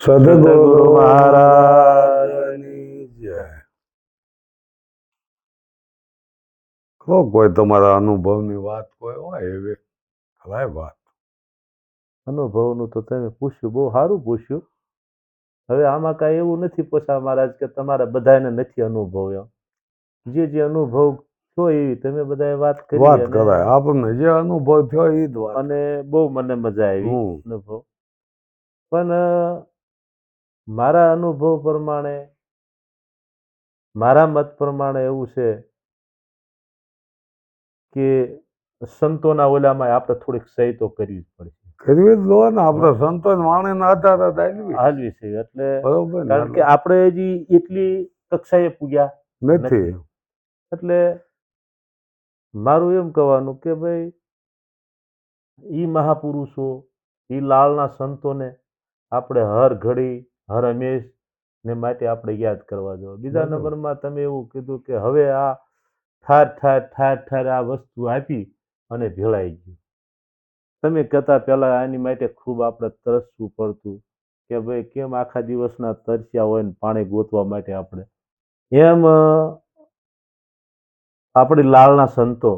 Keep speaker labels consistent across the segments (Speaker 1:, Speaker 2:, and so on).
Speaker 1: સદગુરુ મહારાજની જય. કહો કોઈ તમારા અનુભવની વાત કોઈ હોય એવી કરાય વાત.
Speaker 2: અનુભવનું તો તમે પૂછ્યું બહુ સારું પૂછ્યું. હવે આમાં કાંઈ એવું નથી પૂછા મહારાજ કે તમારા બધાને નથી અનુભવ જે જે અનુભવ થયો એવી તમે બધાએ વાત કરી
Speaker 1: વાત કરાય. આપણને જે અનુભવ થયો એ જ વાત.
Speaker 2: અને બહુ મને મજા આવી અનુભવ. પણ મારા અનુભવ પ્રમાણે મારા મત પ્રમાણે એવું છે કે સંતોના ઓલામાં આપણે થોડીક સહી તો કરવી જ પડશે.
Speaker 1: કરવી જ લો ને આપણે સંતો માણેના આધારે ચાલવી
Speaker 2: હાલવી છે એટલે
Speaker 1: બરોબર
Speaker 2: કારણ કે આપણે હજી એટલી કક્ષાએ પૂગ્યા
Speaker 1: નથી.
Speaker 2: એટલે મારું એમ કહેવાનું કે ભાઈ ઈ મહાપુરુષો ઈ લાલના સંતોને આપણે હર ઘડી હર હંમેશ ને માટે આપણે યાદ કરવા જોઈએ બીજા. નંબરમાં તમે એવું કીધું કે હવે આ ઠાર ઠાર ઠાર ઠાર આ વસ્તુ આપી અને ભેળાઈ ગયું તમે કહેતા પહેલાં આની માટે ખૂબ આપણે તરસવું પડતું કે ભાઈ કેમ આખા દિવસના તરસ્યા હોય ને પાણી ગોતવા માટે આપણે એમ આપણી લાલના સંતો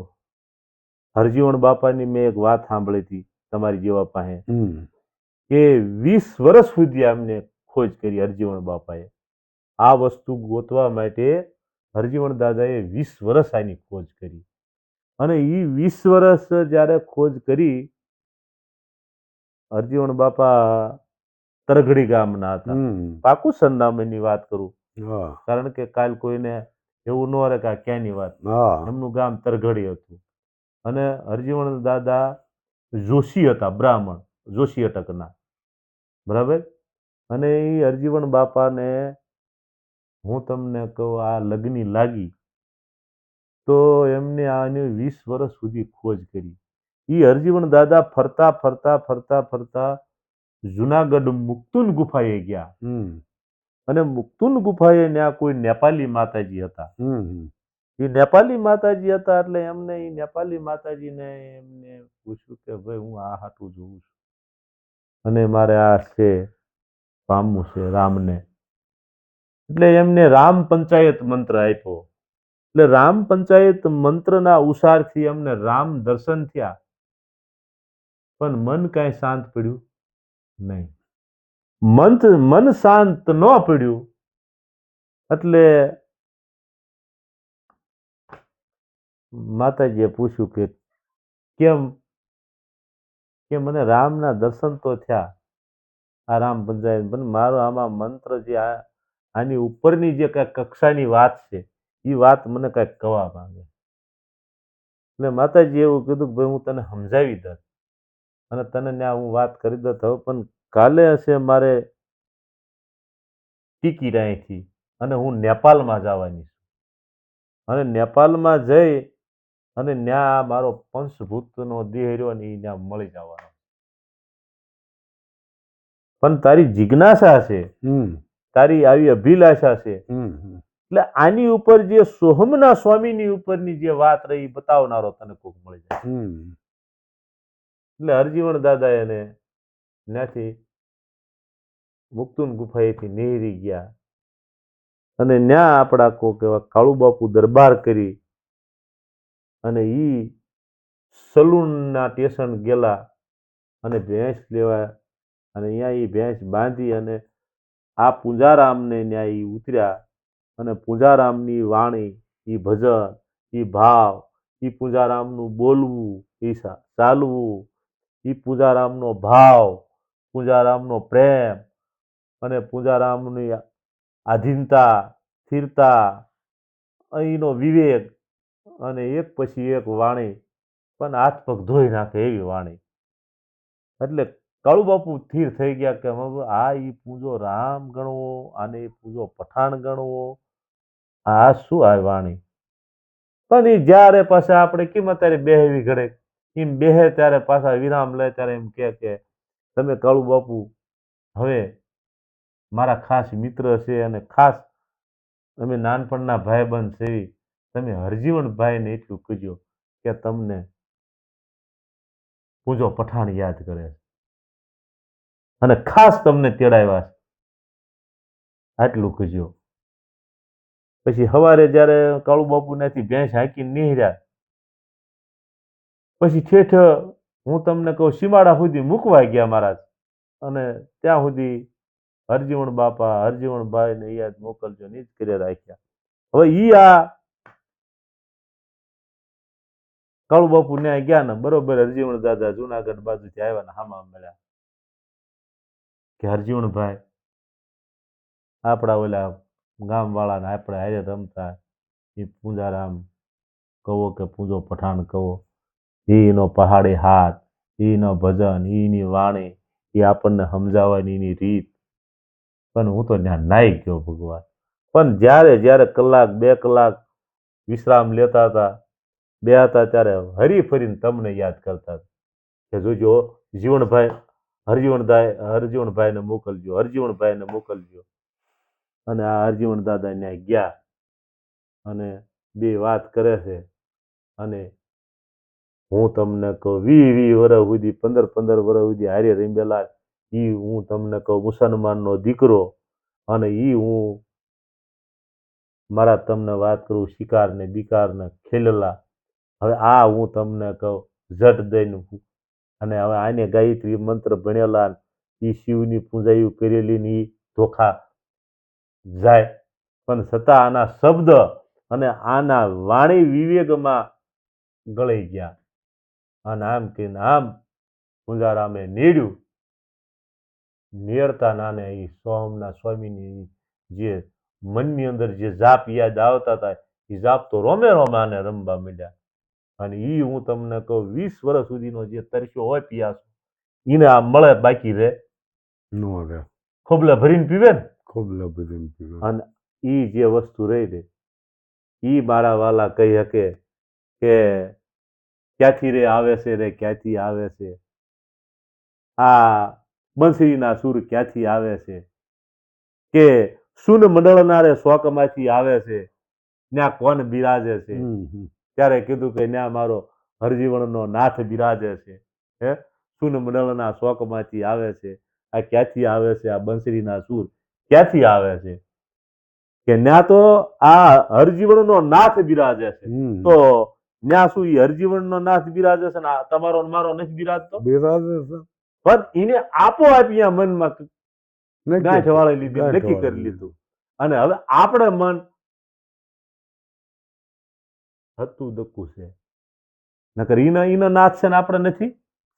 Speaker 2: હરજીવણ બાપાની મેં એક વાત સાંભળી હતી તમારી જેવા પાસે. કે વીસ વર્ષ સુધી આમને ખોજ કરી હરજીવણ બાપાએ. આ વસ્તુ ગોતવા માટે હરજીવણ દાદાએ વીસ વર્ષ આની ખોજ કરી. અને એ વીસ વર્ષ જ્યારે ખોજ કરી હરજીવણ બાપા તરઘડી ગામના હતા. પાકું સરનામાની વાત કરું. કારણ કે કાલ કોઈને એવું ન રહે કે આ ક્યાંની વાત. એમનું ગામ તરઘડી હતું. અને હરજીવણ દાદા જોશી હતા બ્રાહ્મણ જોશી અટકના. બરાબર? અને એ હરજીવન બાપાને હું તમને કહું આ લગ્ની લાગી. તો એમને આની વીસ વર્ષ સુધી ખોજ કરી. એ હરજીવન દાદા ફરતા ફરતા ફરતા ફરતા જુનાગઢ મુક્તુન ગુફાએ ગયા.
Speaker 1: હમ.
Speaker 2: અને મુક્તુન ગુફાએ ત્યાં કોઈ નેપાલી માતાજી હતા. એ નેપાલી માતાજી હતા એટલે એમને એ નેપાલી માતાજીને એમને પૂછ્યું કે ભાઈ હું આ હાટું જોઉં છું. અને મારે આ છે. પામવું છે, રામને. એટલે એમને રામ પંચાયત મંત્ર આપ્યો. એટલે રામ પંચાયત મંત્રના ઉસારથી એમને રામ દર્શન થયા. પણ મન કાંઈ શાંત પડ્યું નહીં. મન મન શાંત ન પડ્યું. એટલે માતાજીએ પૂછ્યું કે કેમ? કે મને રામના દર્શન તો થયા. આ રામ પંચાયત પણ મારો આમાં મંત્ર જે આ, આની ઉપરની જે કાંઈક કક્ષાની વાત છે એ વાત મને કાંઈક કવા માંગે. એટલે માતાજી એવું કીધું કે ભાઈ હું તને સમજાવી દઉં. અને તને ત્યાં હું વાત કરી દઉં. હવે પણ કાલે હશે મારે ટીકી અહીંથી અને હું નેપાળમાં જવાની છું. અને નેપાળમાં જઈ અને ત્યાં મારો પંચભૂતનો દેહ રહ્યો ને એ ત્યાં મળી જવાનો. પણ તારી જિજ્ઞાસા છે
Speaker 1: હમ.
Speaker 2: તારી આવી અભિલાષા છે. એટલે આની ઉપર જે સોહમના સ્વામીની ઉપરની જે વાત રહી બતાવનારો તને કોક મળી જાય. એટલે હરજીવન દાદા એને ત્યાંથી મુક્તુન ગુફાએથી નેહરી ગયા. અને ન્યા આપણા કોક એવા કાળુ બાપુ દરબાર કરી અને ઈ સલૂનના સ્ટેશન ગયેલા અને ભેંસ લેવા અને અહીંયા એ ભેંસ બાંધી અને આ પૂજારામને ત્યાં એ ઉતર્યા. અને પૂજારામની વાણી એ ભજન એ ભાવ એ પૂજારામનું બોલવું એ ચાલવું એ પૂજારામનો ભાવ, પૂજારામનો પ્રેમ અને પૂજારામની આધીનતા, સ્થિરતા, અહીંનો વિવેક અને એક પછી એક વાણી. પણ હાથ પગ ધોઈ નાખે એવી વાણી. એટલે કાળુ બાપુ સ્થિર થઈ ગયા કે હવે આ એ પૂજો રામ ગણવો, આને એ પૂજો પઠાણ ગણવો. આ શું આ વાણી? પણ એ જ્યારે પાછા આપણે કેમ અત્યારે બેહવી ઘડે એમ બેહે ત્યારે પાછા વિરામ લે ત્યારે એમ કહે કે તમે કાળુ બાપુ, હવે મારા ખાસ મિત્ર છે અને ખાસ અમે નાનપણના ભાઈબંધ છે તમે હરજીવનભાઈને એટલું કહેજો કે તમને પૂજો પઠાણ યાદ કરે છે. અને ખાસ તમને તેડાવ્યા છે. આટલું કહેજો. પછી સવારે જ્યારે કાળુ બાપુ ત્યાંથી ભેંસ હાંકી નીહર્યા, પછી ઠેઠ હું તમને કહું, સીમાડા સુધી મૂકવા ગયા મહારાજ. અને ત્યાં સુધી હરજીવણ બાપા હરજીવણભાઈ ને યાદ મોકલજો, ની જ કરી રાખ્યા. હવે ઈ આ કાળુ બાપુ ત્યાં ગયા ને બરોબર હરજીવણ દાદા જુનાગઢ બાજુથી આવ્યા ને હામા મળ્યા. કે હરજીવણભાઈ આપણા ઓલા ગામવાળાને આપણે હારે રમતા એ પૂંજારામ કહો કે પૂંજો પઠાણ કહો એનો પહાડી હાથ એનો ભજન એની વાણી એ આપણને સમજાવવાની એની રીત. પણ હું તો ત્યાં નાઈ ગયો ભગવાન. પણ જ્યારે જ્યારે કલાક, બે કલાક વિશ્રામ લેતા હતા, બે હતા ત્યારે હરી ફરીને તમને યાદ કરતા હતા. કે જોજો જીવણભાઈ હરજીવણભાઈ હરજીવણભાઈને મોકલજો હરજીવણભાઈને મોકલજો. અને આ હરજીવણ દાદા ત્યાં ગયા અને બે વાત કરે છે. અને હું તમને કહું, વી વી વર્ષ સુધી, પંદર પંદર વર્ષ સુધી હારે રમેલા એ હું તમને કહું, મુસલમાનનો દીકરો અને એ હું મારા તમને વાત કરું શિકાર ને ખેલલા. હવે આ હું તમને કહું, ઝટ દઈને અને હવે આને ગાયત્રી મંત્ર ભણેલા એ શિવની પૂજાયું કરેલી ને ધોખા જાય. પણ છતાં આના શબ્દ અને આના વાણી વિવેકમાં ગળી ગયા. અને આમ કે આમ પૂંજારામે નેડ્યું. નેડતા નાને એ સોમના સ્વામીની જે મનની અંદર જે જાપ યાદ આવતા હતા એ જાપ તો રોમે રોમે આને રમવા માંડ્યા. અને એ હું તમને કહું વીસ વર્ષ સુધીનો જે તરસ્યો હોય પિયાસો એને આ મળે બાકી રે
Speaker 1: નો રે
Speaker 2: ખોબલે ભરીને પીવે ને?
Speaker 1: ખોબલા ભરીને પીવે.
Speaker 2: અને એ જે વસ્તુ રહી ને એ મારા વાલા કહી શકે કે ક્યાંથી રે આવે છે રે ક્યાંથી આવે છે? આ બંસરીના સૂર ક્યાંથી આવે છે? કે સુન મંડળના રે શોકમાંથી આવે છે? ત્યાં કોણ બિરાજે છે. ત્યારે કીધું કે ત્યાં મારો હરજીવનનો નાથ બિરાજે છે. હે? સુન મંડળના શોકમાંથી આવે છે. આ ક્યાંથી આવે છે? આ બંસરીના સૂર ક્યાંથી આવે છે? કે ન્યા તો આ હરજીવનનો નાથ બિરાજે છે. તો ન્યા શું એ હરજીવનનો નાથ બિરાજે છે ને તમારો મારો નથી બિરાજતો?
Speaker 1: બિરાજે છે.
Speaker 2: પણ એને આપો આપી મનમાં. ગાંઠ વાળી લીધી નક્કી કરી લીધું. અને હવે આપણે મન હતું દકું છે. નકર ઈનો ઈનો નાથ છે ને આપણે નથી?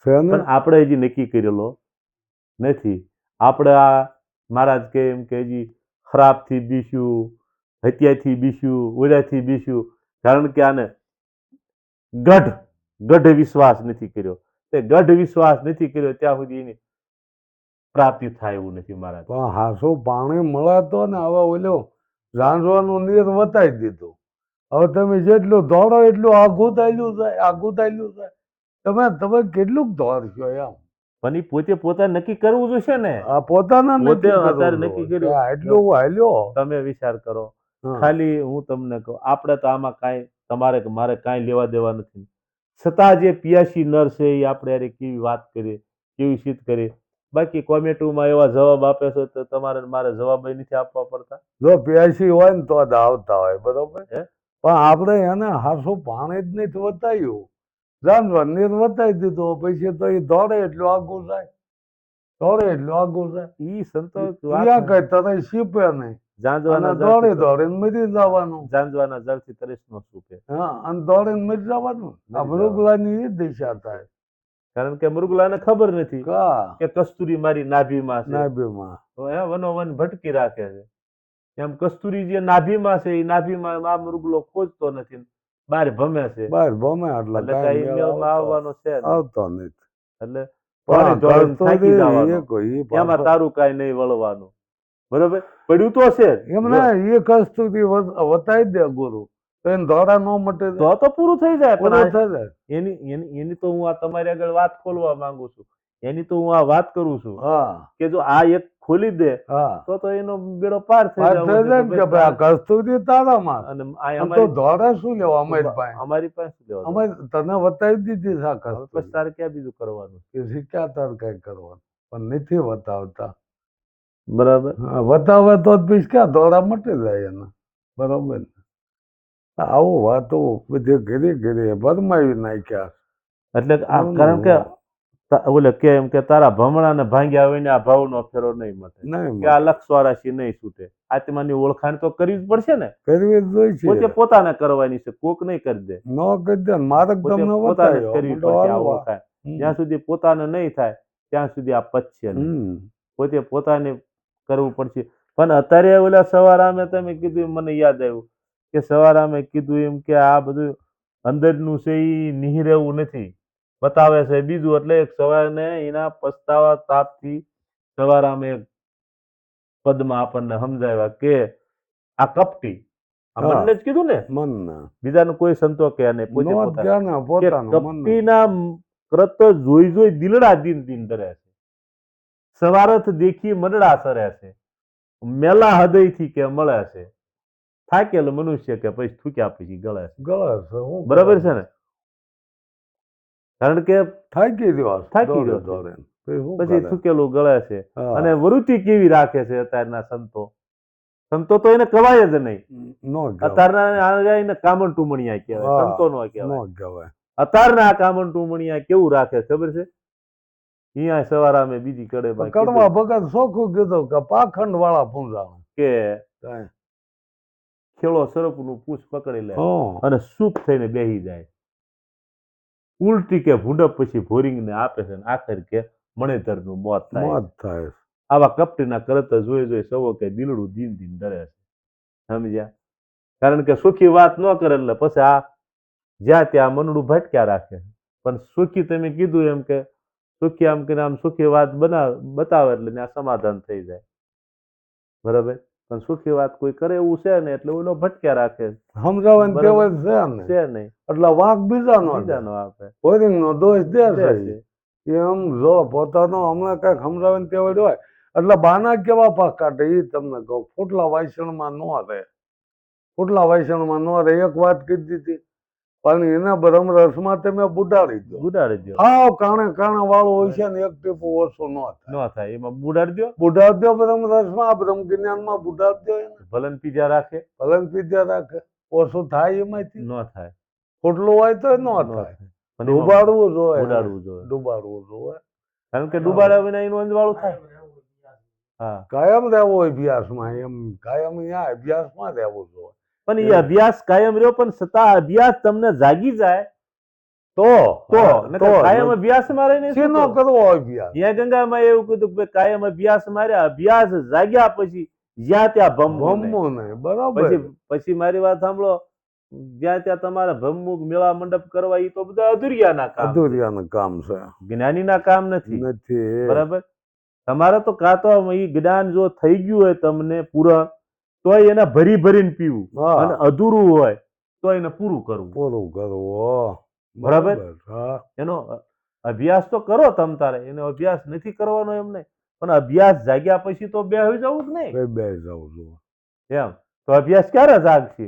Speaker 2: પણ આપણે હજી નક્કી કરેલો નથી. આપણે આ મહારાજ કે એમ કે હજી ખરાબથી બીસ્યું હત્યાથી બીસ્યું ઓલાથી બીસ્યું. કારણ કે આને ગઢ ગઢ વિશ્વાસ નથી કર્યો. તે ગઢ વિશ્વાસ નથી કર્યો ત્યાં સુધી એની પ્રાપ્તિ થાય એવું નથી મહારાજ.
Speaker 1: પણ હાસો પાણી મળાતો ને હવે ઓલો રાંધવાનું નિયત વતાવી દીધું. હવે તમે જેટલું દોડો એટલું આઘું થયેલું થાય આઘું થયેલું થાય તમે તમે કેટલું દોડશો એમ.
Speaker 2: પણ એ પોતે પોતા નક્કી કરવું જોશે ને?
Speaker 1: આ પોતાના
Speaker 2: પોતે અત્યારે નક્કી કર્યું.
Speaker 1: એટલું હું હાલ્યો
Speaker 2: તમે વિચાર કરો. ખાલી હું તમને કહું આપણે તો આમાં કાંઈ તમારે મારે કાંઈ લેવા દેવા નથી. છતાં જે પિયાસી નર છે એ આપણે યારે કેવી વાત કરીએ કેવી શીત કરીએ. બાકી કોમેન્ટોમાં એવા જવાબ આપે છે તો તમારે મારે જવાબ નથી આપવા પડતા.
Speaker 1: જો પિયાસી હોય ને તો જ આવતા હોય બરોબર? પણ આપણે એને હાસો પાણી જ નથી વતાવ્યું. જાનવર નીર વતાવી દીધો પછી તો એ દોડે એટલું આગું થાય દોડે એટલું આગું થાય
Speaker 2: એ સંતો
Speaker 1: ત્યાં કઈ તને શીપે નહીં
Speaker 2: જાંજવાના
Speaker 1: દોડી મરી જવાનું.
Speaker 2: જાંજવાના જળથી તરીસનો સૂકે
Speaker 1: હા અને દોડીને મરી જવાનું. આ મૃગલાની એ દિશા થાય.
Speaker 2: કારણ કે મૃગલાને ખબર નથી
Speaker 1: કા?
Speaker 2: કે કસ્તુરી મારી નાભીમાં છે.
Speaker 1: નાભીમાં.
Speaker 2: તો એ વનોવન ભટકી રાખે છે. એમ કસ્તુરી જે નાભીમાં છે એ નાભીમાં આ મૃગલો ખોજતો નથી બહાર ભમે છે.
Speaker 1: બહાર ભમે એટલે
Speaker 2: આવવાનો છે
Speaker 1: આવતો નથી.
Speaker 2: એટલે એમાં તારું કાંઈ નહીં વળવાનું. બરોબર? પડ્યું તો છે એમ
Speaker 1: એમને એ કસ્તુરી વતાવી દે ગુરુ. એને દોડા ન મટે તો
Speaker 2: તો તો પૂરું થઈ જાય પણ એની એની તો હું આ તમારી આગળ વાત ખોલવા માંગુ છું. એની તો હું આ વાત કરું છું
Speaker 1: હા.
Speaker 2: કે જો આ એક ખોલી દે તો તો એનો બેડો પાર થઈ
Speaker 1: જાય કે ભાઈ આ કસ્તુરી તારામાં
Speaker 2: અને આ
Speaker 1: આમ તો
Speaker 2: અમારી
Speaker 1: શું લેવા અમારી પાસે
Speaker 2: અમારી પાસે શું?
Speaker 1: અમે તને વતાવી દીધી છે આ
Speaker 2: કસ્તુરી પછી તારે ક્યાં બીજું કરવાનું?
Speaker 1: કે શીખ્યા તાર કઈ કરવાનું? પણ નથી વતાવતા.
Speaker 2: બરાબર.
Speaker 1: હા, બતાવે તો પીસ ક્યાં દોડા મટી જાય એના. બરાબર ને? આવું વાતો બધી ઘરે ઘરે ભરમાવી નાખ્યા.
Speaker 2: એટલે કારણ કે ઓલે કે એમ કે તારા ભમણાને ભાંગ્યા હોય ને આ ભાવનો ફેરો નહીં મટે. કે આ લક્ષવારાશી નહીં છૂટે. આત્માની ઓળખાણ તો કરવી જ પડશે ને.
Speaker 1: કરવી જ જોઈ
Speaker 2: પોતે પોતાને કરવાની છે કોક નહીં કરી દે.
Speaker 1: ન કરી દે ને મારે
Speaker 2: પોતે
Speaker 1: તમને
Speaker 2: પોતાને કરવી પડશે આ. ઓળખાણ. જ્યાં સુધી પોતાને નહીં થાય ત્યાં સુધી આ પચશે પોતે પોતાને કરવું પડશે. પણ અત્યારે ઓલા સવારામે તમે કીધું મને યાદ આવ્યું કે સવારામે કીધું એમ કે આ બધું અંદરનું છે એ નિહરેવું નથી. બતાવે છે. બીજું એટલે એક સવારને એના પસ્તાવા તાપથી સવારામે એક પદમાં આપણને સમજાવ્યા કે આ કપટી મનને જ કીધું ને?
Speaker 1: મન
Speaker 2: બીજાનું કોઈ સંતો કે નહીં પોતે કપટીના કૃત જોઈ જોઈ દિલડા દિન દિન ધરે છે. સવારથ દેખી મનડા સરે છે. મેલા હૃદયથી કે મળે છે. થાકેલ મનુષ્ય કે પછી થૂક્યા પછી ગળે છે.
Speaker 1: ગળે છે
Speaker 2: બરાબર છે ને? કારણ કે
Speaker 1: થાકી ગયો.
Speaker 2: થાકી
Speaker 1: ગયો પછી
Speaker 2: થૂકેલું ગળે છે. અને વૃત્તિ કેવી રાખે છે અત્યારના સંતો? સંતો તો એને કવાય જ નહીં. અત્યારના એને કામણ ટુમણિયા કહેવાય સંતો નો કહેવાય. અત્યારના આ કામણ ટુમણિયા કેવું રાખે ખબર છે? અહીંયા સવારામે બીજી કડે
Speaker 1: કડવા ભગત સોખું કીધું કે પાખંડ વાળા પૂંજાણા
Speaker 2: કે. ખેડો સરપનું પૂછ પકડી લે અને સુખ થઈને બેહી જાય. ઉલટી કે ભૂંડપ પછી ભોરિંગને આપે છે અને આખર કે મણેધરનું મોત થાય
Speaker 1: મોત થાય
Speaker 2: આવા કપટીના કરત જોઈ જોઈ સવો કે દિલડું દિન દિન ડરે છે. સમજ્યા? કારણ કે સુખી વાત ન કરે એટલે પછી આ જ્યાં ત્યાં મનડું ભટક્યા રાખે પણ સુખી તમે કીધું એમ કે સુખી આમ કરીને આમ સુખી વાત બનાવ બતાવે એટલે ત્યાં સમાધાન થઈ જાય. બરાબર? પણ સુખી વાત કોઈ કરે એવું છે ને એટલે ઓલો ભટક્યા રાખે
Speaker 1: સમજાવવાની. ટેવ છે ને.
Speaker 2: છે નહીં.
Speaker 1: એટલે વાંક બીજાનો
Speaker 2: બીજાનો આપે.
Speaker 1: પોરીંગનો દોષ દે
Speaker 2: છે.
Speaker 1: એમ જો પોતાનો હમણાં કંઈક સમજાવવાની ટેવ હોય એટલે બાના કેવા પાક કાઢે એ તમને કહું. ફૂટલા વાયસણમાં ન રહે. ફૂટલા વાયસણમાં ન રહે. એક વાત કીધી દીધી પણ એના બ્રહ્મ રસમાં તમે બુડાડી દો.
Speaker 2: બુડાડી દો.
Speaker 1: હાવ કાણે કાણે વાળો હોય છે ને એક ટીપો ઓછો ન થાય.
Speaker 2: ન થાય. એમાં બુડાડી દો.
Speaker 1: બુડાડી દો બ્રહ્મ રસમાં. આ બ્રહ્મ જ્ઞાનમાં બુડાડી દો એને.
Speaker 2: ભલન પીજા રાખે.
Speaker 1: ભલન પીધા રાખે. ઓછું થાય એમાંથી?
Speaker 2: ન થાય.
Speaker 1: ફૂટલું હોય તો ન થાય. ડુબાડવું જોઈએ.
Speaker 2: બુડાડવું જોઈએ.
Speaker 1: ડુબાડવું જોઈએ.
Speaker 2: કારણ કે ડુબાડ્યા વિના એનું અંજવાળું થાય. હા.
Speaker 1: કાયમ રહેવો અભ્યાસમાં એમ. કાયમ અહીંયા અભ્યાસમાં રહેવું જોઈએ.
Speaker 2: પણ એ અભ્યાસ કાયમ રહ્યો પણ છતાં અભ્યાસ તમને જાગી જાય
Speaker 1: તો
Speaker 2: તો કાયમ અભ્યાસ મારે
Speaker 1: શેનો કરવો? અભ્યાસ?
Speaker 2: ત્યાં ગંગામાં એવું કીધું કે કાયમ અભ્યાસ મારે અભ્યાસ જાગ્યા પછી જ્યાં ત્યાં ભમવું નહીં.
Speaker 1: બરાબર.
Speaker 2: પછી પછી મારી વાત સાંભળો જ્યાં ત્યાં તમારે ભમમુખ મેળા મંડપ કરવા એ તો બધા અધુરિયાના કામ
Speaker 1: અધુરિયાના કામ છે.
Speaker 2: જ્ઞાનીના કામ નથી.
Speaker 1: નથી.
Speaker 2: બરાબર? તમારે તો કાં તો એ જ્ઞાન જો થઈ ગયું હોય તમને પૂરણ તોય એને ભરી ભરીને પીવું. અને અધૂરું હોય તો એને પૂરું કરવું.
Speaker 1: પૂરું કરવું
Speaker 2: બરાબર? એનો અભ્યાસ તો કરો તમ તારે. એનો અભ્યાસ નથી કરવાનો એમ નહીં. પણ અભ્યાસ જાગ્યા પછી તો બે હોઈ જવું જ નહીં.
Speaker 1: બે જવું છું.
Speaker 2: એમ. તો અભ્યાસ ક્યારે જાગશે?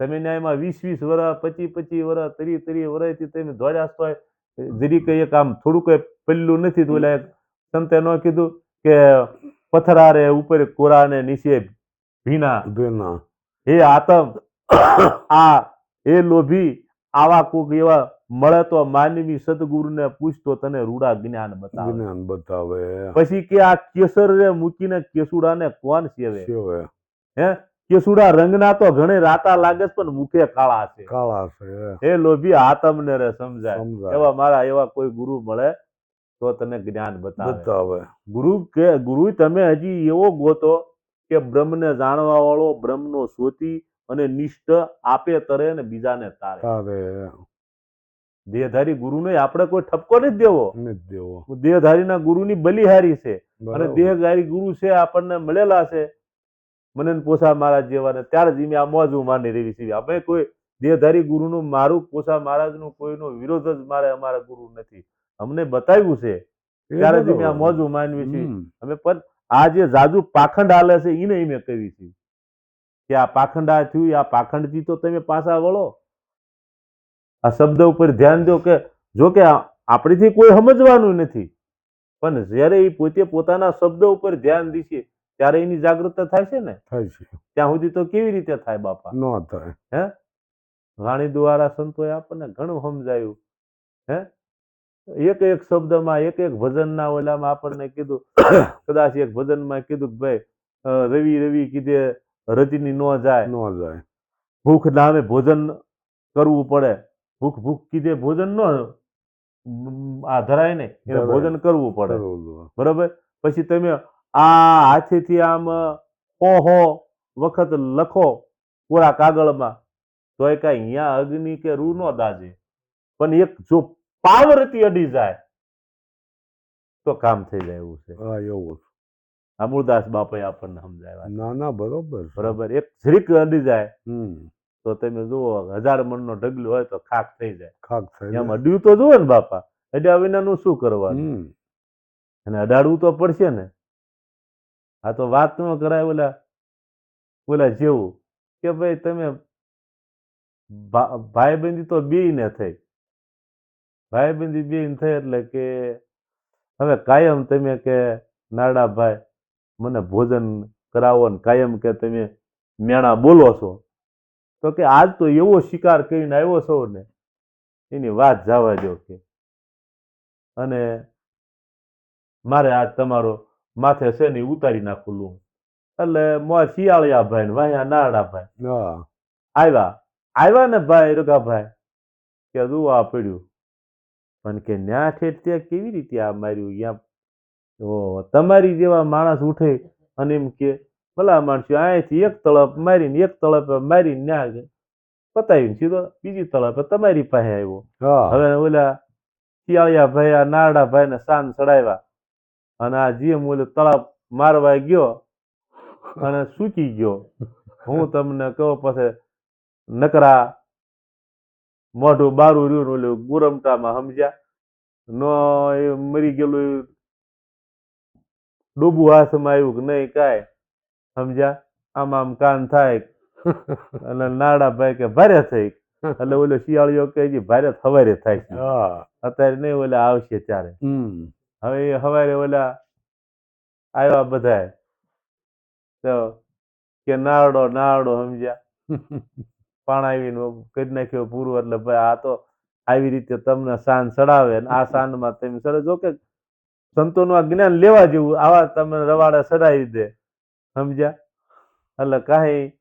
Speaker 2: તમે ન્યાયમાં વીસ વીસ વર્ષ પચીસ પચીસ વર્ષ તરી ત્રીસ વર્ષથી તમે દોડ્યા જરી કઈ એક આમ થોડું કઈ પેલું નથી તો સંતે ન કીધું કે પથરારે ઉપર કોરા ને નીચે ભીના.
Speaker 1: ભીના.
Speaker 2: એ આતમ આ એ લોભી આવા કોક એવા મળે તો માનવી સદગુરુને પૂછતો તને રૂડા જ્ઞાન બતાવે.
Speaker 1: જ્ઞાન બતાવે.
Speaker 2: પછી કે આ કેસર રે મૂકીને કેસુડાને કોણ સેવે? હે? કેસુડા રંગના તો ઘણે રાતા લાગે પણ મુખે કાળા છે.
Speaker 1: કાળા છે.
Speaker 2: એ લોભી આતમને રે સમજાય.
Speaker 1: સમજાય.
Speaker 2: એવા મારા એવા કોઈ ગુરુ મળે તો તને જ્ઞાન બતાવે.
Speaker 1: બતાવે.
Speaker 2: ગુરુ કે ગુરુ તમે હજી એવો ગોતો કે બ્રહ્મને જાણવા વાળો બ્રહ્મનો શોધી અને નિષ્ઠ આપે તરે અને બીજાને તારે. દેહધારી ગુરુને આપણે કોઈ ઠપકો નથી દેવો.
Speaker 1: દેવો.
Speaker 2: દેહધારીના ગુરુની બલિહારી છે. અને દેહધારી ગુરુ છે આપણને મળેલા છે. મને પોસા મહારાજ જેવાને. ત્યારે જ આ મોજું માની રહી છે. અમે કોઈ દેહધારી ગુરુનું મારું પોસા મહારાજનું કોઈનો વિરોધ જ મારે અમારા ગુરુ નથી. અમને બતાવ્યું છે. ત્યારે જ આ. મોજું માનવી છે. અમે પણ આ જે જાજુ પાખંડ હાલે છે એને મેં કહી છે. કે આ પાખંડ આ થયું આ પાખંડથી તો તમે પાછા વળો. આ શબ્દ ઉપર ધ્યાન દો કે જો કે આપણીથી કોઈ સમજવાનું નથી. પણ જ્યારે એ પોતે પોતાના શબ્દ ઉપર ધ્યાન દેશે ત્યારે એની જાગૃતતા થાય છે ને?
Speaker 1: થાય છે.
Speaker 2: ત્યાં સુધી તો કેવી રીતે થાય બાપા?
Speaker 1: ન થાય. હે?
Speaker 2: વાણી દ્વારા સંતોએ આપણને ઘણું સમજાયું. હે? એક એક શબ્દમાં એક એક ભજનના ઓલામાં આપણને કીધું કદાચ એક ભજનમાં કીધું કે ભાઈ રવિ રવિ કીધે રજની ન જાય.
Speaker 1: ન જાય.
Speaker 2: ભૂખ નામે ભોજન કરવું પડે. ભૂખ ભૂખ કીધે ભોજન ન આ ધરાય ને એને ભોજન કરવું પડે.
Speaker 1: બરોબર.
Speaker 2: પછી તમે આ હાથેથી આમ હો હો વખત લખો કોરા કાગળમાં તોય કાંઈ અહીંયા અગ્નિ કે રૂ નો દાજે. પણ એક જો પાવરથી અડી જાય તો કામ થઈ જાય એવું છે.
Speaker 1: હા એવું છે.
Speaker 2: અમૃદાસ બાપાએ આપણને સમજાવ્યા
Speaker 1: ના ના બરોબર
Speaker 2: બરોબર એક જરીક અડી જાય તો તમે જુઓ હજાર મણનો ઢગલો હોય તો ખાક થઈ જાય.
Speaker 1: ખાક થઈ
Speaker 2: એમ અડ્યું તો જુઓ ને બાપા અડ્યા વિનાનું શું કરવાનું? અને અડાડવું તો પડશે ને. આ તો વાત ન કરાય ઓલા ઓલા જેવું. કે ભાઈ તમે ભાઈ ભાઈબંધી તો બી ને થઈ. ભાઈબંધી બેન થઈ એટલે કે હવે કાયમ તમે કે નાડા ભાઈ મને ભોજન કરાવો ને કાયમ કે તમે મેણા બોલો છો. તો કે આજ તો એવો શિકાર કરીને આવ્યો છો ને એની વાત જવા દો કે. અને મારે આજ તમારો માથે છે ને ઉતારી નાખું લઉં એટલે મોં શિયાળિયા ભાઈ ને વાયા નારડા ભાઈ. આવ્યા. આવ્યા ને ભાઈ રઘાભાઈ કે જુઓ આ પડ્યું. પણ કે ન્યા ઠેઠ ત્યાં કેવી રીતે આ માર્યું? યા તમારી જેવા માણસ ઉઠે અને એમ કે ભલા માણસો અહીંથી એક તળપ મારીને એક તળપે મારીને ન્યા પતાવીને સીધો બીજી તળપે તમારી પાસે આવ્યો.
Speaker 1: હા.
Speaker 2: હવે ઓલા શિયાળિયા ભાઈ આ નારડા ભાઈ ને સાન ચડાવ્યા અને આ જેમ ઓલો તળપ મારવા ગયો અને સૂકી ગયો હું તમને કહું પછી નકરા મોઢું બારું રહ્યું ઓલું ગુરમટામાં સમજ્યા? નો એ મરી ગયેલું ડૂબું હાથમાં આવ્યું કે નહીં કાંઈ? સમજ્યા? આમ આમ કાન થાય. અને નાડા ભાઈ કે ભારે થઈ. એટલે ઓલો શિયાળીઓ કે જી ભારે હવારે થાય છે. અત્યારે નહીં ઓલા આવશે ત્યારે. હવે એ હવારે ઓલા આવ્યા બધા તો કે નારડો નારડો સમજ્યા. પાણાવીને કરી નાખ્યો પૂરું. એટલે ભાઈ આ તો આવી રીતે તમને સાન ચડાવે આ સાનમાં તમે સડે જો કે સંતોનું આ જ્ઞાન લેવા જેવું, આવા તમે રવાડા ચડાવી દે. સમજ્યા? એટલે કાંઈ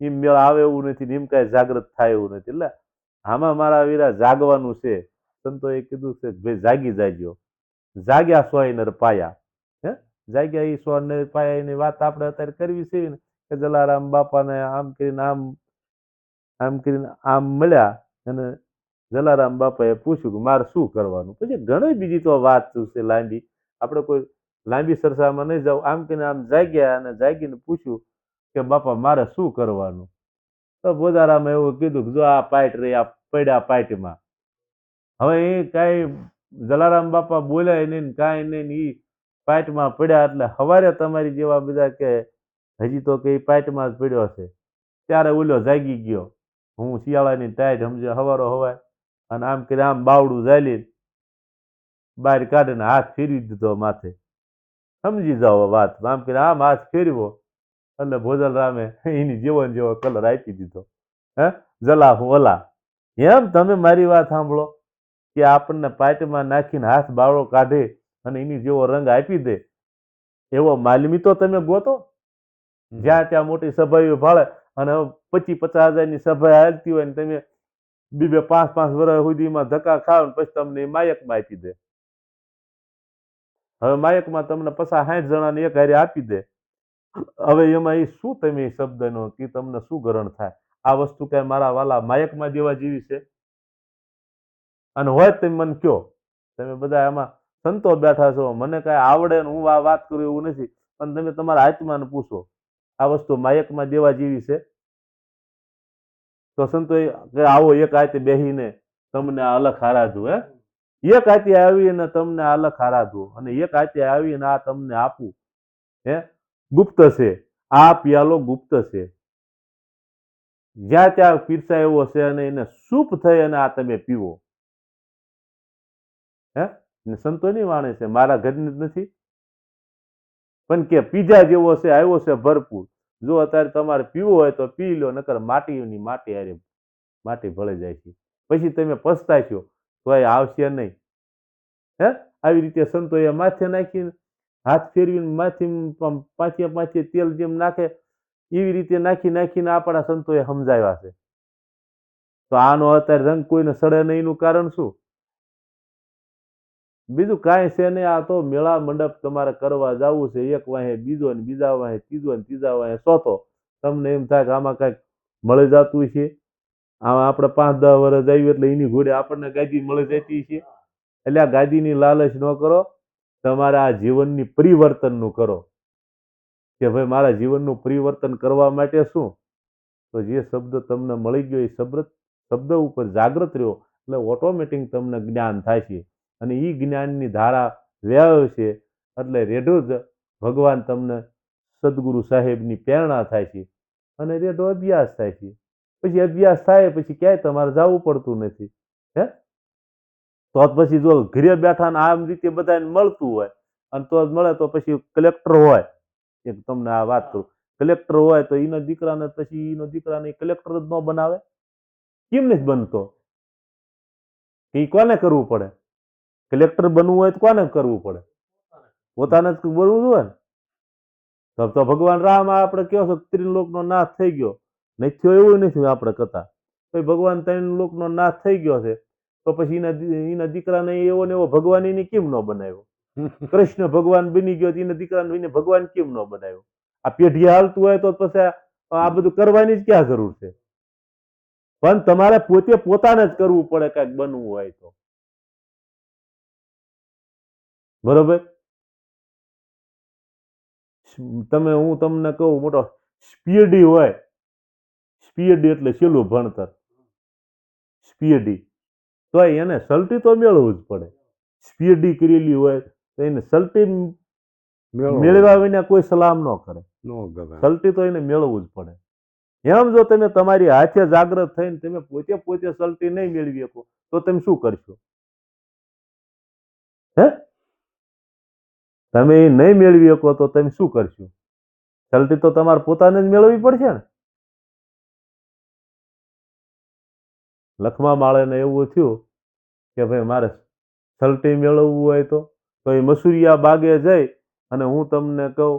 Speaker 2: એમ મેળ આવે એવું નથી એમ કાંઈ જાગૃત થાય એવું નથી. એટલે આમાં મારા વીરા જાગવાનું છે. સંતોએ કીધું છે ભાઈ જાગી જાગ્યો જાગ્યા સોય નર પાયા. હે? જાગ્યા એ સોય નર પાયા એની વાત આપણે અત્યારે કરવી છે ને, કે જલારામ બાપાને આમ કરીને આમ આમ કરીને આમ મળ્યા અને જલારામ બાપાએ પૂછ્યું કે મારે શું કરવાનું? પછી ઘણી બીજી તો વાત છે લાંબી. આપણે કોઈ લાંબી સરસામાં નહીં જાવ આમ કે આમ જાગ્યા અને જાગીને પૂછ્યું કે બાપા, મારે શું કરવાનું? તો બોધારામે એવું કીધું કે જો આ પાઇટ રહી આ પડ્યા પાઇટમાં. હવે એ કાંઈ જલારામ બાપા બોલ્યા નહીં કાંઈ નહીં એ પાઇટમાં પડ્યા એટલે હવારે તમારી જેવા બધા કે હજી તો કે એ પાઇટમાં જ પડ્યો છે ત્યારે ઓલો જાગી ગયો. હું શિયાળાની ટાઈટ સમજે હવારો હવાય. અને આમ કરી આમ બાવડું ઝાલી બહાર કાઢીને હાથ ફેરવી દીધો માથે. સમજી જાઓ વાત. આમ કરી આમ હાથ ફેરવો એટલે ભોજલરામે એની જેવો જેવો કલર આપી દીધો. હે? જલા હું ઓલા એમ તમે મારી વાત સાંભળો કે આપણને પાટમાં નાખીને હાથ બાવળો કાઢે અને એની જેવો રંગ આપી દે. એવો માલમી તો તમે ગોતો? જ્યાં ત્યાં મોટી સભાઓ ફાળે અને પચીસ પચાસ હજારની સભા હાલતી હોય ને તમે બે બે પાંચ પાંચ વર્ષ સુધીમાં ધક્કા ખાવ પછી તમને માયકમાં આપી દે. હવે માયકમાં તમને પચાસ સાઠ જણાને એક હારે આપી દે. હવે એમાં એ શું તમે શબ્દનો કે તમને શું ગરણ થાય? આ વસ્તુ કઈ મારા વાલા માયકમાં દેવા જેવી છે? અને હોય તમે મને કયો. તમે બધા એમાં સંતો બેઠા છો. મને કાંઈ આવડે ને હું આ વાત કરું એવું નથી. પણ તમે તમારા આત્માને પૂછો. આ વસ્તુ માયકમાં દેવા જેવી છે? તો સંતો કે આવો એક આતે બેહીને તમને આ અલખ આરાધું, હે? એક આતે આવીને તમને અલગ અલખ અને એક આતે આવીને આ તમને આપું, હે? ગુપ્ત છે. આ પિયાલો ગુપ્ત છે. જ્યાં ત્યાં પીરસા એવો છે અને એને સૂપ થઈ અને આ તમે પીવો. હે? ને સંતોની વાણે છે. મારા ઘરની જ નથી. પણ કે પીજા જેવો છે, આવ્યો છે ભરપૂર. જો અત્યારે તમારે પીવું હોય તો પી લો, નકર માટીની માટી અરે માટી ભળી જાય છે. પછી તમે પસ્તાશો એ આવશે નહીં. હે? આવી રીતે સંતોએ માથે નાખીને, હાથ ફેરવીને માથી પાંચે પાંચે તેલ જેમ નાખે, એવી રીતે નાખી નાખીને આપણા સંતોએ સમજાવ્યા છે. તો આનો અત્યારે રંગ કોઈને સડે નહીં એનું કારણ શું? બીજું કાંઈ છે નહીં, આ તો મેળા મંડપ તમારે કરવા જવું છે. એક વાહે, બીજો ને બીજા વાહે, ત્રીજો ને ત્રીજા વાહે, ચોથો. તમને એમ થાય કે આમાં કાંઈક મળી જતું છે? આમાં આપણે પાંચ દસ વર્ષ આવ્યું એટલે એની ઘોડે આપણને ગાદી મળી જતી છે. એટલે આ ગાદીની લાલચ ન કરો. તમારા આ જીવનની પરિવર્તનનું કરો. કે ભાઈ મારા જીવનનું પરિવર્તન કરવા માટે શું? તો જે શબ્દ તમને મળી ગયો એ શબ્દ શબ્દ ઉપર જાગૃત રહ્યો એટલે ઓટોમેટિક તમને જ્ઞાન થાય છે. અને એ જ્ઞાનની ધારા વ્યાવ છે, એટલે રેઢો જ ભગવાન તમને સદગુરુ સાહેબની પ્રેરણા થાય છે અને રેઢો અભ્યાસ થાય છે. પછી અભ્યાસ થાય, પછી ક્યાંય તમારે જવું પડતું નથી, હે? તો પછી જો ઘરે બેઠા ને આમ રીતે બધાને મળતું હોય, અને તો જ મળે તો પછી કલેક્ટર હોય. એક તમને આ વાત કરું કલેક્ટર હોય તો એના દીકરાને પછી એનો દીકરાને કલેક્ટર જ ન બનાવે? કેમ નથી બનતો? એ કોને કરવું પડે? કલેક્ટર બનવું હોય તો કોને કરવું પડે? પોતાને જ બનવું જોઈએ ને? તો તો ભગવાન રામ આપણે કયો છો ત્રિલોકનો નાશ થઈ ગયો. નહીં થયો એવું નથી આપણે કથા. ભાઈ ભગવાન ત્રણ લોકનો નાશ થઈ ગયો છે. તો પછી એના એના દીકરાને એવો ને એવો ભગવાન એને કેમ ન બનાવ્યો? કૃષ્ણ ભગવાન બની ગયો તો એના દીકરાને એને ભગવાન કેમ ન બનાવ્યો? આ પેઢી હાલતું હોય તો પછી આ બધું કરવાની જ ક્યાં જરૂર છે? પણ તમારે પોતે પોતાને જ કરવું પડે કાંઈક બનવું હોય તો. બરોબર? તમે હું તમને કહું મોટો સ્પીડી હોય. સ્પીડી એટલે છેલ્લું ભણતર. સ્પીડી તો એને સલટી તો મેળવવું જ પડે. સ્પીડી કરેલી હોય તો એને સલટી મેળવ્યા વિના કોઈ સલામ ન કરે. સલટી તો એને મેળવવું જ પડે. એમ જો તમે તમારી હાથે જાગ્રત થઈને તમે પોતે પોતે સલટી નહીં મેળવી શકો તો તમે શું કરશો? હે? તમે નહીં મેળવી શકો તો તમે શું કરશો? સલટી તો તમારે પોતાને જ મેળવવી પડશે ને. લખમા માળેને એવું થયું કે ભાઈ મારે છલટી મેળવવું હોય તો તો એ મસુરિયા બાગે જઈ અને હું તમને કહું,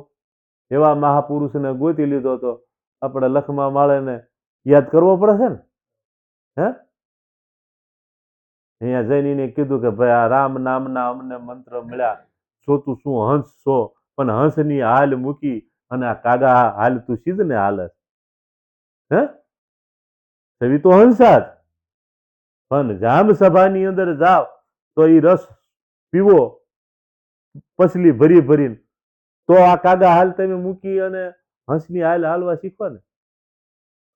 Speaker 2: એવા મહાપુરુષને ગોતી લીધો તો આપણે લખમા માળેને યાદ કરવો પડશે ને? હે? અહીંયા જઈને કીધું કે ભાઈ આ રામ નામના અમને મંત્ર મળ્યા. છો તું શું હંસ છો, પણ હંસની હાલ મૂકી અને આ કાગા હાલ તું સીધ ને હાલ હે? એવી તો હંસા જ પણ જામ સભાની અંદર જાવ, તો એ રસ પીવો પછલી ભરી ભરીને. તો આ કાગા હાલ તમે મૂકી અને હંસની હાલ હાલવા શીખો ને.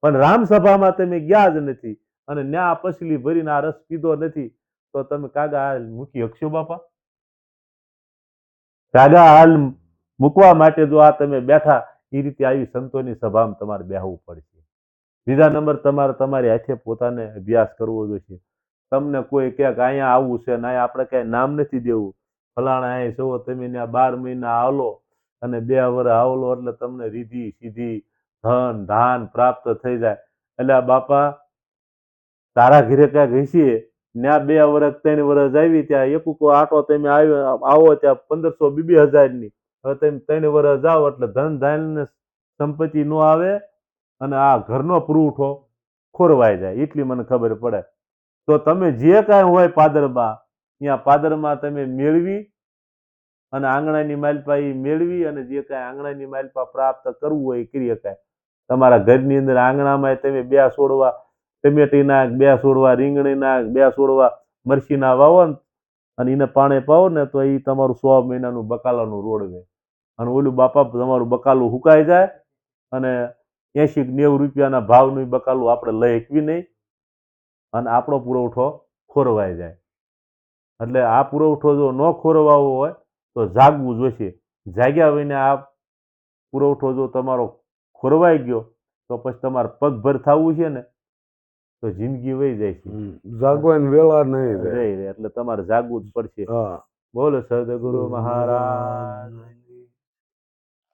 Speaker 2: પણ રામસભામાં તમે ગયા જ નથી અને ન્યા પછલી ભરીને આ રસ પીધો નથી, તો તમે કાગા હાલ મૂકી શકશો બાપા? કાગા હાલ મૂકવા માટે જો આ તમે બેઠા, એ રીતે આવી સંતોની સભામાં તમારે બેહવું પડશે. બીજા નંબર, તમારે તમારી હાથે પોતાને અભ્યાસ કરવો જોઈએ તમને કોઈ ક્યાંક અહીંયા આવવું છે ને અહીંયા આપણે ક્યાંય નામ નથી દેવું. ફલાણા અહીં જુઓ તમે ત્યાં બાર મહિના આવલો અને બે વર આવલો એટલે તમને રીધી, સીધી ધન, ધાન પ્રાપ્ત થઈ જાય. એટલે બાપા તારા ઘરે ક્યાંક હસીએ ત્યાં બે વર્ષ ત્રણ વર્ષ આવી ત્યાં એકુકો આટો તમે આવ્યો, આવો ત્યાં પંદરસો બીબી હજારની. હવે તમે ત્રણ વર્ષ જાઓ એટલે ધન ધાન ને સંપત્તિ નો આવે અને આ ઘરનો પુરવઠો ખોરવાઈ જાય, એટલી મને ખબર પડે. તો તમે જે કાંઈ હોય પાદરમાં, ત્યાં પાદરમાં તમે મેળવી અને આંગણાની માલપા એ મેળવી અને જે કાંઈ આંગણાની માલપા પ્રાપ્ત કરવું હોય એ કરી શકાય તમારા ઘરની અંદર આંગણામાં તમે બે છોડવા ટમેટી નાખ બે છોડવા રીંગણી નાખ બે છોડવા મરસીના વાવો ને અને એને પાણી પાવો ને તો એ તમારું સો મહિનાનું બકાલાનું રોડવે અને ઓલું બાપા તમારું બકાલું હુકાઈ જાય અને એસી નેવું રૂપિયાના ભાવનું બકાલું આપણે લઈ શકવી નહીં અને આપણો પુરવઠો ખોરવાઈ જાય. એટલે આ પુરવઠો જો ન ખોરવાવો હોય તો જાગવું જોઈશે જાગ્યા વઈને આ પુરવઠો જો તમારો ખોરવાઈ ગયો તો પછી તમારે પગભર થવું છે ને તો જિંદગી વહી જાય છે.
Speaker 1: જાગવાની વેલા નહીં
Speaker 2: રહે. એટલે તમારે જાગવું જ પડશે.
Speaker 1: હા.
Speaker 2: બોલ સદગુરુ મહારાજ.